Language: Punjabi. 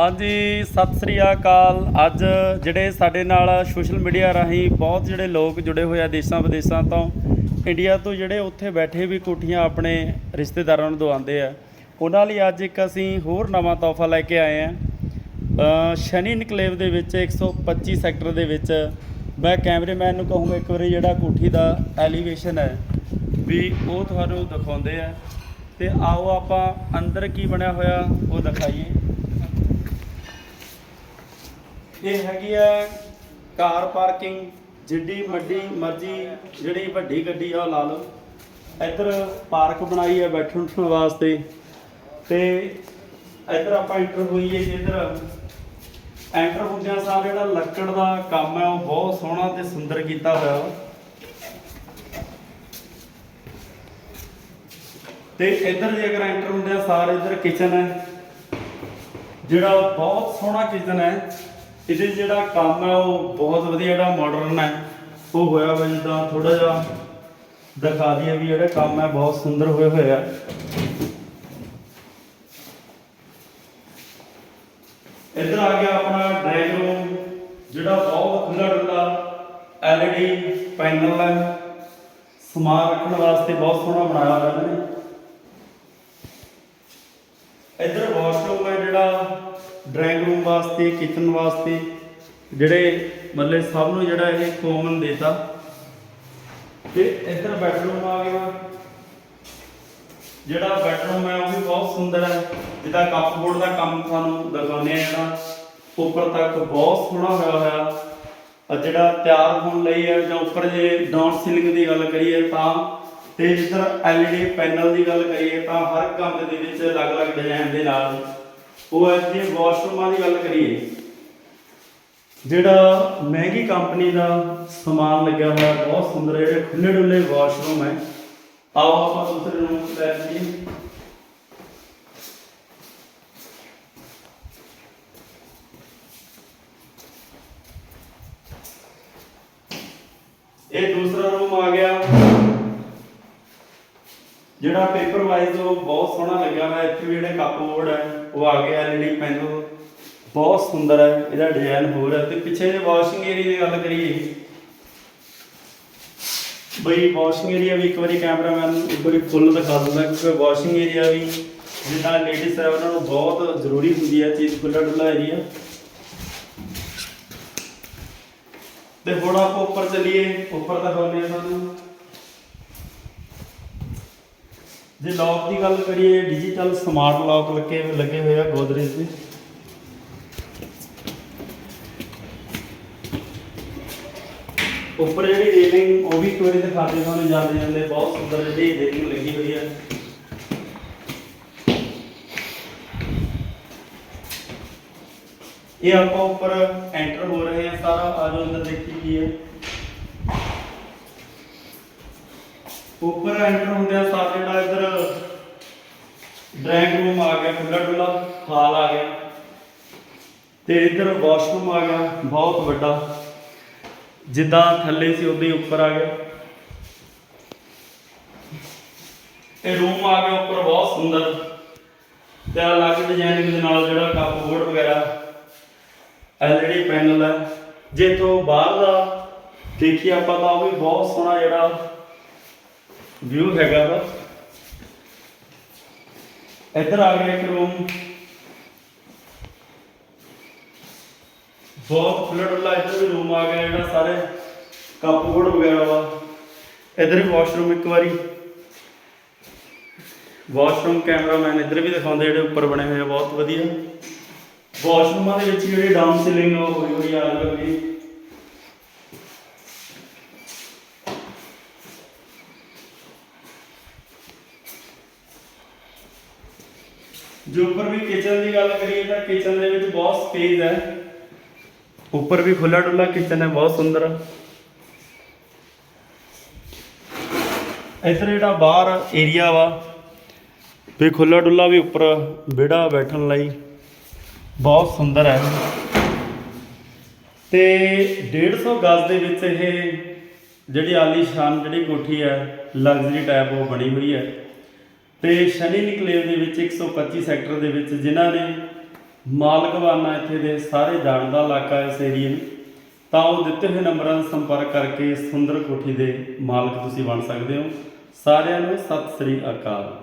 ਹਾਂਜੀ ਸਤਿ ਸ੍ਰੀ ਅਕਾਲ। ਅੱਜ ਜਿਹੜੇ ਸਾਡੇ ਨਾਲ ਸੋਸ਼ਲ ਮੀਡੀਆ ਰਾਹੀਂ ਬਹੁਤ ਜਿਹੜੇ ਲੋਕ ਜੁੜੇ ਹੋਏ ਆ ਦੇਸ਼ਾਂ ਵਿਦੇਸ਼ਾਂ ਤੋਂ ਇੰਡੀਆ ਤੋਂ ਜਿਹੜੇ ਉੱਥੇ ਬੈਠੇ ਵੀ ਕੋਠੀਆਂ ਆਪਣੇ ਰਿਸ਼ਤੇਦਾਰਾਂ ਨੂੰ ਦਵਾਉਂਦੇ ਆ। ਉਹਨਾਂ ਲਈ ਅੱਜ ਇੱਕ ਅਸੀਂ ਹੋਰ ਨਵਾਂ ਤੋਹਫਾ ਲੈ ਕੇ ਆਏ ਆ। ਅ, ਸ਼ਨੀ ਇਨਕਲੇਵ ਦੇ ਵਿੱਚ 125 ਸੈਕਟਰ ਦੇ ਵਿੱਚ ਮੈਂ ਕੈਮਰੇਮੈਨ ਨੂੰ ਕਹੂੰਗਾ ਇੱਕ ਵਾਰੀ ਜਿਹੜਾ ਕੋਠੀ ਦਾ ਐਲੀਵੇਸ਼ਨ ਹੈ ਵੀ ਉਹ ਤੁਹਾਨੂੰ ਦਿਖਾਉਂਦੇ ਆ। ਤੇ ਆਓ ਆਪਾਂ ਅੰਦਰ ਕੀ ਬਣਿਆ ਹੋਇਆ ਉਹ ਦਿਖਾਈਏ। ਇਹ ਹੈਗੀ ਹੈ ਕਾਰ ਪਾਰਕਿੰਗ, ਜਿੱਡੀ ਵੱਡੀ ਮਰਜ਼ੀ ਜਿਹੜੀ ਵੱਡੀ ਗੱਡੀ ਆ ਉਹ ਲਾ ਲਓ। ਇੱਧਰ ਪਾਰਕ ਬਣਾਈ ਹੈ ਬੈਠਣ ਉੱਠਣ ਵਾਸਤੇ। ਤੇ ਇੱਧਰ ਆਪਾਂ ਐਂਟਰ ਹੋਈਏ ਜੀ ਇੱਧਰ। ਐਂਟਰ ਹੁੰਦਿਆਂ ਸਾਰ ਜਿਹੜਾ ਲੱਕੜ ਦਾ ਕੰਮ ਹੈ ਉਹ ਬਹੁਤ ਸੋਹਣਾ ਤੇ ਸੁੰਦਰ ਕੀਤਾ ਹੋਇਆ ਵਾ। ਤੇ ਇੱਧਰ ਜੇ ਅਗਰ ਐਂਟਰ ਹੁੰਦਿਆਂ ਸਾਰ ਇੱਧਰ ਕਿਚਨ ਹੈ ਜਿਹੜਾ ਬਹੁਤ ਸੋਹਣਾ ਕਿਚਨ ਹੈ ਇਹਦੇ 'ਚ ਜਿਹੜਾ ਕੰਮ ਹੈ ਉਹ ਬਹੁਤ ਵਧੀਆ ਜਿਹੜਾ ਮਾਡਰਨ ਹੈ। ਉਹ ਹੋਇਆ ਵਾ ਜਿੱਦਾਂ ਥੋੜਾ ਜਿਹਾ ਦਿਖਾ ਦਈਏ ਵੀ ਜਿਹੜਾ ਕੰਮ ਹੈ ਬਹੁਤ ਸੁੰਦਰ ਹੋਇਆ ਹੋਇਆ ਇੱਧਰ ਆ ਗਿਆ ਆਪਣਾ ਡਰਾਇੰਗ ਰੂਮ ਜਿਹੜਾ ਬਹੁਤ ਖੁੱਲਾ ਡੁੱਲਾ ਐਲਈਡੀ ਪੈਨਲ ਹੈ। ਸਮਾਨ ਰੱਖਣ ਵਾਸਤੇ ਬਹੁਤ ਸੋਹਣਾ ਬਣਾਇਆ ਹੋਇਆ ਇਹਨਾਂ ਨੇ। ਇੱਧਰ ਵਾਸ਼ਰੂਮ ਹੈ ਜਿਹੜਾ ਡਰਾਇੰਗ ਰੂਮ ਵਾਸਤੇ ਕਿਚਨ ਵਾਸਤੇ, ਜਿਹੜੇ ਮਤਲਬ ਸਭ ਨੂੰ ਜਿਹੜਾ ਇਹ ਕਾਮਨ ਦੇਤਾ। ਤੇ ਇੱਧਰ ਬੈਡਰੂਮ ਆ ਗਿਆ। ਜਿਹੜਾ ਬੈਡਰੂਮ ਹੈ, ਉਹ ਵੀ ਬਹੁਤ ਸੁੰਦਰ ਹੈ। ਜਿਹਦਾ ਕੱਪਬੋਰਡ ਦਾ ਕੰਮ ਤੁਹਾਨੂੰ ਦਿਖਾਉਂਦੇ ਆ ਜਿਹੜਾ, ਉੱਪਰ ਤੱਕ ਬਹੁਤ ਸੋਹਣਾ ਹੋਇਆ ਹੋਇਆ। ਆ ਜਿਹੜਾ ਤਿਆਰ ਹੋਣ ਲਈ ਹੈ, ਜਾਂ ਉੱਪਰ ਜੇ ਡਾਊਨ ਸੀਲਿੰਗ ਦੀ ਗੱਲ ਕਰੀਏ ਤਾਂ, ਤੇ ਜਿੱਧਰ ਐਲਈਡੀ ਪੈਨਲ ਦੀ ਗੱਲ ਕਰੀਏ ਤਾਂ ਹਰ ਕਮਰੇ ਦੇ ਵਿੱਚ ਅਲੱਗ-ਅਲੱਗ ਡਿਜ਼ਾਈਨ ਦੇ ਨਾਲ ਉਹ ਹੈ ਜੇ ਵਾਸ਼ਰੂਮਾਂ ਦੀ ਗੱਲ ਕਰੀਏ। ਜਿਹੜਾ ਮਹਿੰਗੀ ਕੰਪਨੀ ਦਾ ਸਮਾਨ ਲੱਗਿਆ ਹੋਇਆ, ਬਹੁਤ ਸੁੰਦਰ ਜਿਹੜੇ ਖੁੱਲੇ ਡੁੱਲੇ ਵਾਸ਼ਰੂਮ ਹੈ। ਆਓ ਆਪਾਂ ਦੂਸਰੇ ਰੂਮ ਲੈ ਜਾਈਏ ਇਹ ਦੂਸਰਾ ਰੂਮ ਆ ਗਿਆ। ਜਿਹੜਾ ਪੇਪਰ ਵਾਈਜ਼ ਉਹ ਬਹੁਤ ਸੋਹਣਾ ਲੱਗਿਆ ਹੋਇਆ ਇੱਥੇ ਵੀ ਜਿਹੜੇ ਕੱਪਬੋਰਡ ਹੈ, ਉਹ ਆ ਗਿਆ ਐਲਈਡੀ ਪੈਨਲ। ਬਹੁਤ ਸੁੰਦਰ ਹੈ, ਇਹਦਾ ਡਿਜ਼ਾਈਨ ਹੋਰ ਹੈ। ਤੇ ਪਿੱਛੇ ਜੇ ਵਾਸ਼ਿੰਗ ਏਰੀਆ ਦੀ ਗੱਲ ਕਰੀਏ, ਬਈ ਵਾਸ਼ਿੰਗ ਏਰੀਆ ਵੀ ਇੱਕ ਵਾਰੀ ਕੈਮਰਾਮੈਨ ਇੱਕ ਵਾਰੀ ਫੁੱਲ ਦਿਖਾ ਦਿੰਦਾ, ਕਿਉਂਕਿ ਵਾਸ਼ਿੰਗ ਏਰੀਆ ਵੀ ਜਿੱਦਾਂ ਲੇਡੀਜ਼ ਹੈ, ਉਹਨਾਂ ਨੂੰ ਬਹੁਤ ਜ਼ਰੂਰੀ ਹੁੰਦੀ ਹੈ, ਚੀਜ਼ ਖੁੱਲਾ ਡੁੱਲਾ ਏਰੀਆ ਤੇ ਹੁਣ ਆਪਾਂ ਉੱਪਰ ਚੱਲੀਏ, ਉੱਪਰ ਦਿਖਾਉਂਦੇ ਆ ਤੁਹਾਨੂੰ। ਜੇ ਲੌਕ ਦੀ ਗੱਲ ਕਰੀਏ ਡਿਜੀਟਲ ਸਮਾਰਟ ਲੌਕ ਲੱਗੇ ਲੱਗੇ ਹੋਏ ਆ ਗੋਦਰੇਜ ਦੇ। ਉੱਪਰ ਜਿਹੜੀ ਰੇਲਿੰਗ ਉਹ ਵੀ ਇੱਕ ਵਾਰੀ ਦਿਖਾਦੇ ਤੁਹਾਨੂੰ ਜਾਂਦੇ ਜਾਂਦੇ ਬਹੁਤ ਸੁੰਦਰ ਜਿਹੜੀ ਰੇਲਿੰਗ ਲੱਗੀ ਹੋਈ ਹੈ ਇਹ ਆਪਾਂ ਉੱਪਰ ਐਂਟਰ ਹੋ ਰਹੇ ਆ, ਸਾਰਾ ਆਜੋ ਅੰਦਰ ਦੇਖੀ ਕੀ ਹੈ ਉੱਪਰ ਐਂਟਰ ਹੁੰਦਿਆਂ ਸਾਰ ਜਿਹੜਾ ਇੱਧਰ ਡਰਾਇੰਗ ਰੂਮ ਆ ਗਿਆ ਖੁੱਲਾ ਡੁੱਲਾ ਹਾਲ ਆ ਗਿਆ। ਤੇ ਇੱਧਰ ਵਾਸ਼ਰੂਮ ਆ ਗਿਆ, ਬਹੁਤ ਵੱਡਾ। ਜਿੱਦਾਂ ਥੱਲੇ ਸੀ ਉਦਾਂ ਹੀ ਉੱਪਰ ਆ ਗਿਆ। ਇਹ ਰੂਮ ਆ ਗਿਆ ਉੱਪਰ, ਬਹੁਤ ਸੁੰਦਰ। ਤੇ ਅਲੱਗ ਡਿਜ਼ਾਈਨਿੰਗ ਦੇ ਨਾਲ ਜਿਹੜਾ ਕੱਪਬੋਰਡ ਵਗੈਰਾ ਐਲਈਡੀ ਪੈਨਲ ਹੈ ਜੇ ਤੋਂ ਬਾਹਰ ਦਾ ਦੇਖੀਏ ਆਪਾਂ ਤਾਂ ਉਹ ਵੀ ਬਹੁਤ ਸੋਹਣਾ ਜਿਹੜਾ ਵਿਊ ਹੈਗਾ ਵਾ। ਇੱਧਰ ਆ ਗਿਆ ਇੱਕ ਰੂਮ ਬਹੁਤ ਖੁੱਲ੍ਹਾ ਡੁੱਲਾ ਇੱਧਰ ਵੀ ਰੂਮ ਆ ਗਿਆ ਜਿਹੜਾ ਸਾਰੇ ਕੱਪਬੋਰਡ ਵਗੈਰਾ ਵਾ। ਇੱਧਰ ਵੀ ਵਾਸ਼ਰੂਮ ਇੱਕ ਵਾਰੀ। ਵਾਸ਼ਰੂਮ ਕੈਮਰਾਮੈਨ ਇੱਧਰ ਵੀ ਦਿਖਾਉਂਦੇ ਜਿਹੜੇ ਉੱਪਰ ਬਣੇ ਹੋਏ ਆ, ਬਹੁਤ ਵਧੀਆ। ਵਾਸ਼ਰੂਮਾਂ ਦੇ ਵਿੱਚ ਜਿਹੜੀ ਡਾਊਨ ਸੀਲਿੰਗ ਉਹ ਹੋਈ ਹੋਈ ਆ ਲੱਗੀ ਜੇ ਉੱਪਰ ਵੀ ਕਿਚਨ ਦੀ ਗੱਲ ਕਰੀਏ ਤਾਂ ਕਿਚਨ ਦੇ ਵਿੱਚ ਬਹੁਤ ਸਪੇਸ ਹੈ। ਉੱਪਰ ਵੀ ਖੁੱਲਾ ਡੁੱਲਾ ਕਿਚਨ ਹੈ, ਬਹੁਤ ਸੁੰਦਰ। ਇੱਧਰ ਜਿਹੜਾ ਬਾਹਰ ਏਰੀਆ ਵਾ, ਵੀ ਖੁੱਲਾ ਡੁੱਲਾ ਵੀ ਉੱਪਰ ਵਿਹੜਾ ਬੈਠਣ ਲਈ ਬਹੁਤ ਸੁੰਦਰ ਹੈ। ਤੇ 150 ਗਜ਼ ਦੇ ਵਿੱਚ ਇਹ ਜਿਹੜੀ ਆਲੀਸ਼ਾਨ ਜਿਹੜੀ ਕੋਠੀ ਹੈ ਲਗਜ਼ਰੀ ਟਾਈਪ ਉਹ ਬਣੀ ਹੋਈ ਹੈ। ਤੇ ਸ਼ਨੀ ਨਿਕਲੇਵ ਦੇ ਵਿੱਚ 125 ਸੈਕਟਰ ਦੇ ਵਿੱਚ ਜਿਨ੍ਹਾਂ ਨੇ ਮਾਲਕਵਾਨਾ ਇੱਥੇ ਦੇ ਸਾਰੇ ਜਾਣਦਾ ਇਲਾਕਾ ਇਸ ਏਰੀਏ ਨੂੰ, ਤਾਂ ਉਹ ਦਿੱਤੇ ਹੋਏ ਨੰਬਰਾਂ 'ਤੇ ਸੰਪਰਕ ਕਰਕੇ ਸੁੰਦਰ ਕੋਠੀ ਦੇ ਮਾਲਕ ਤੁਸੀਂ ਬਣ ਸਕਦੇ ਹੋ। ਸਾਰਿਆਂ ਨੂੰ ਸਤਿ ਸ੍ਰੀ ਅਕਾਲ।